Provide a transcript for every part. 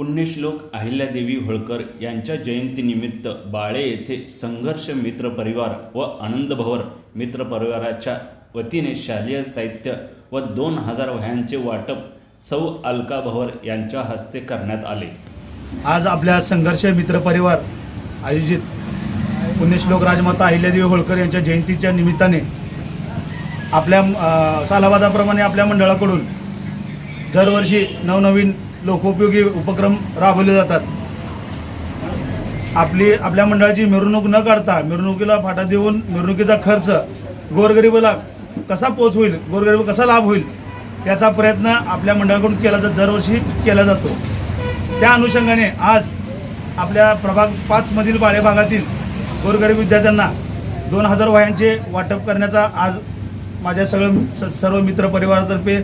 पुण्यश्लोक अहिल्यादेवी होळकर यांच्या जयंतीनिमित्त बाळे येथे संघर्ष मित्र परिवार व आनंद भवर मित्र परिवाराच्या वतीने शालेय साहित्य व दोन हजार वह्यांचे वाटप सौ अलका भवर यांच्या हस्ते करण्यात आले. आज आपल्या संघर्ष मित्र परिवार आयोजित पुण्यश्लोक राजमाता अहिल्यादेवी होळकर यांच्या जयंतीच्या निमित्ताने आपल्या सालाबादाप्रमाणे आपल्या मंडळाकडून दरवर्षी नवनवीन लोकोपयोगी उपक्रम राबवले जातात. आपली आपल्या मंडळाची मिरवणूक न काढता मिरवणुकीला फाटा देऊन मिरवणुकीचा खर्च गोरगरिबाला कसा पोच होईल गोरगरीब कसा लाभ होईल याचा प्रयत्न आपल्या मंडळाकडून केला जात दरवर्षी केला जातो. त्या अनुषंगाने आज आपल्या प्रभाग पाचमधील बाळे भागातील गोरगरीब विद्यार्थ्यांना दोन हजार वयांचे वाटप करण्याचा आज माझ्या सगळं स- सर्व मित्र परिवारातर्फे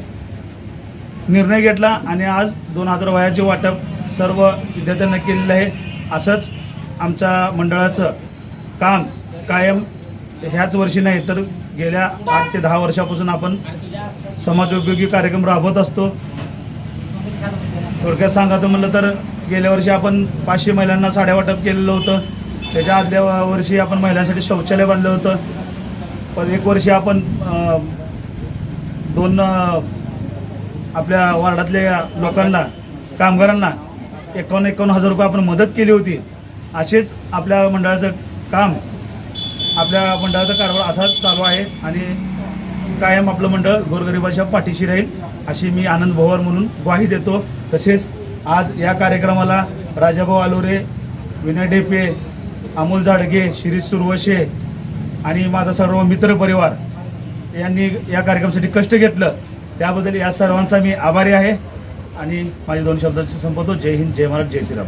निर्णय घेतला आणि आज दोन हजार वयाचे वाटप सर्व विद्यार्थ्यांना केलेलं आहे. असंच आमच्या मंडळाचं काम कायम ह्याच वर्षी नाही तर गेल्या आठ ते दहा वर्षापासून आपण समाजोपयोगी कार्यक्रम राबवत असतो. थोडक्यात सांगायचं म्हणलं तर गेल्या वर्षी आपण पाचशे महिलांना साड्या वाटप केलेलं होतं. त्याच्या आदल्या वर्षी आपण महिलांसाठी शौचालय बांधलं होतं. पण एक वर्षी आपण दोन आपल्या वार्डातल्या लोकांना कामगारांना एकावन्न एकावन्न हजार रुपये आपण मदत केली होती. असेच आपल्या मंडळाचं काम आपल्या मंडळाचा कारभार असाच चालू आहे आणि कायम आपलं मंडळ गोरगरिबाच्या पाठीशी राहील अशी मी आनंद भवर म्हणून ग्वाही देतो. तसेच आज या कार्यक्रमाला राजाभाऊ आलोरे विनय डेपे अमोल झाडगे शिरीष सुरवशे आणि माझा सर्व मित्रपरिवार यांनी या कार्यक्रमासाठी कष्ट घेतलं. त्याबद्दल या सर्वांचा मी आभारी आहे. आणि माझे दोन शब्दांशी संपवतो. जय हिंद जय महाराज जय श्रीराम.